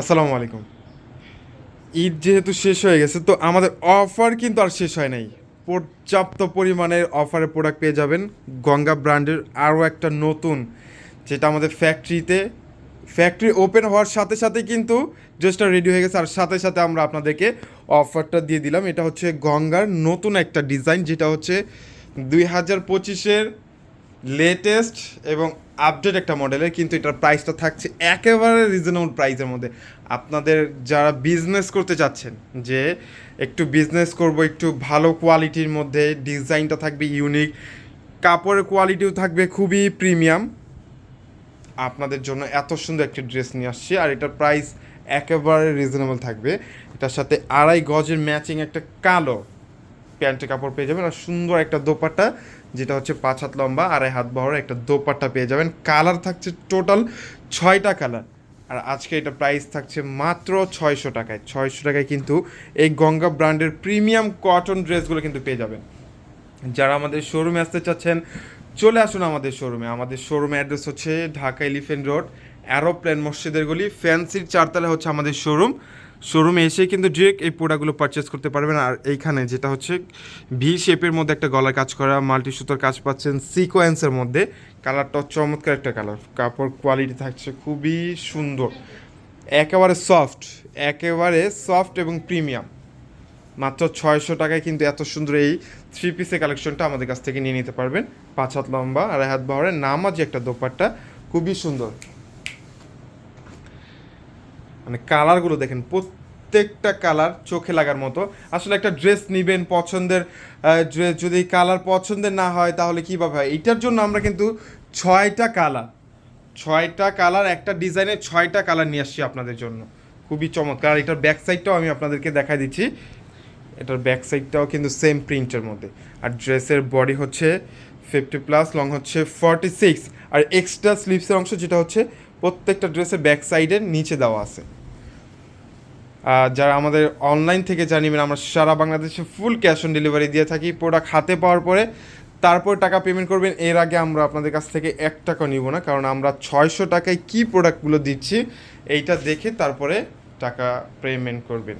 আসসালামু আলাইকুম। ঈদ যেহেতু শেষ হয়ে গেছে, তো আমাদের অফার কিন্তু আর শেষ হয় নাই। পর্যাপ্ত পরিমাণের অফারে প্রোডাক্ট পেয়ে যাবেন গঙ্গা ব্র্যান্ডের আরও একটা নতুন, যেটা আমাদের ফ্যাক্টরিতে ফ্যাক্টরি ওপেন হওয়ার সাথে সাথে কিন্তু ড্রেসটা রেডি হয়ে গেছে। আর সাথে সাথে আমরা আপনাদেরকে অফারটা দিয়ে দিলাম। এটা হচ্ছে গঙ্গার নতুন একটা ডিজাইন যেটা হচ্ছে দুই হাজার পঁচিশের লেটেস্ট এবং আপডেট একটা মডেলের কিন্তু এটার প্রাইসটা থাকছে একেবারে রিজনেবল প্রাইসের মধ্যে। আপনাদের যারা বিজনেস করতে চাচ্ছেন, যে একটু বিজনেস করব, একটু ভালো কোয়ালিটির মধ্যে ডিজাইনটা থাকবে ইউনিক কাপড়ের কোয়ালিটিও থাকবে খুবই প্রিমিয়াম আপনাদের জন্য এত সুন্দর একটি ড্রেস নিয়ে আসছি, আর এটার প্রাইস একেবারে রিজনেবল থাকবে। এটার সাথে আড়াই গজের ম্যাচিং একটা কালো প্যান্টের কাপড় পেয়ে যাবেন আর সুন্দর একটা দোপাট্টা, যেটা হচ্ছে পাঁচ হাত লম্বা, আড়াই হাত বহর একটা দোপাট্টা পেয়ে যাবেন। কালার থাকছে টোটাল ছয়টা কালার। আর আজকে এটা প্রাইস থাকছে মাত্র ছয়শো টাকায়। ছয়শো টাকায় কিন্তু এই গঙ্গা ব্র্যান্ডের প্রিমিয়াম কটন ড্রেসগুলো কিন্তু পেয়ে যাবেন। যারা আমাদের শোরুমে আসতে চাচ্ছেন, চলে আসুন আমাদের শোরুমে আমাদের শোরুমে অ্যাড্রেস হচ্ছে ঢাকা এলিফেন্ট রোড অ্যারোপ্লেন মসজিদের গলি ফ্যান্সির চারতলা হচ্ছে আমাদের শোরুম শোরুমে এসে কিন্তু ডিরেক্ট এই প্রোডাক্টগুলো পারচেস করতে পারবেন। আর এইখানে যেটা হচ্ছে ভি শেপের মধ্যে একটা গলার কাজ করা মাল্টি সুতোর কাজ পাচ্ছেন সিকোয়েন্সের মধ্যে। কালারটা চমৎকার একটা কালার কাপড় কোয়ালিটি থাকছে খুবই সুন্দর। একেবারে সফট একেবারে সফট এবং প্রিমিয়াম মাত্র ছয়শো টাকায় কিন্তু এত সুন্দর এই থ্রি পিসের কালেকশনটা আমাদের কাছ থেকে নিয়ে নিতে পারবেন। পাঁচ হাত লম্বা আর হাত বহরের নামাজি একটা দোপাট্টা। খুবই সুন্দর। মানে কালারগুলো দেখেন, প্রত্যেকটা কালার চোখে লাগার মতো। আসলে একটা ড্রেস নিবেন পছন্দের ড্রেস যদি কালার পছন্দের না হয় তাহলে কীভাবে হয়? এইটার জন্য আমরা কিন্তু ছয়টা কালার ছয়টা কালার, একটা ডিজাইনের ছয়টা কালার নিয়ে আসছি আপনাদের জন্য। খুবই চমৎকার। এটার ব্যাক সাইডটাও আমি আপনাদেরকে দেখাই দিচ্ছি। এটার ব্যাক সাইডটাও কিন্তু সেম প্রিন্টের মধ্যে। আর ড্রেসের বডি হচ্ছে ফিফটি প্লাস, লং হচ্ছে ফর্টি সিক্স। আর এক্সট্রা স্লিভসের অংশ যেটা হচ্ছে, প্রত্যেকটা ড্রেসের ব্যাক সাইডের নিচে দেওয়া আছে। আর যারা আমাদের অনলাইন থেকে জানিবেন আমরা সারা বাংলাদেশে ফুল ক্যাশ অন ডেলিভারি দিয়ে থাকি প্রোডাক্ট হাতে পাওয়ার পরে। তারপর টাকা পেমেন্ট করবেন, এর আগে আমরা আপনাদের কাছ থেকে এক টাকা নিব না, কারণ আমরা ছয়শো টাকায় কী প্রোডাক্টগুলো দিচ্ছি, এইটা দেখে তারপরে টাকা পেমেন্ট করবেন।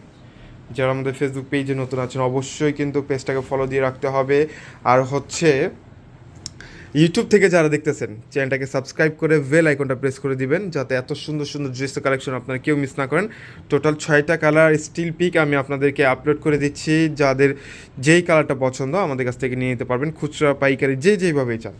যারা আমাদের ফেসবুক পেজে নতুন আছেন, অবশ্যই কিন্তু পেজটাকে ফলো দিয়ে রাখতে হবে। আর হচ্ছে ইউটিউব থেকে যারা দেখতেছেন চ্যানেলটাকে সাবস্ক্রাইব করে বেল আইকনটা প্রেস করে দিবেন, যাতে এত সুন্দর সুন্দর ড্রেস কালেকশন আপনারা কেউ মিস না করেন। টোটাল ছয়টা কালার স্টিল পিক আমি আপনাদেরকে আপলোড করে দিচ্ছি। যাদের যেই কালারটা পছন্দ, আমাদের কাছ থেকে নিয়ে নিতে পারবেন। খুচরা, পাইকারি, যে যেইভাবেই চান।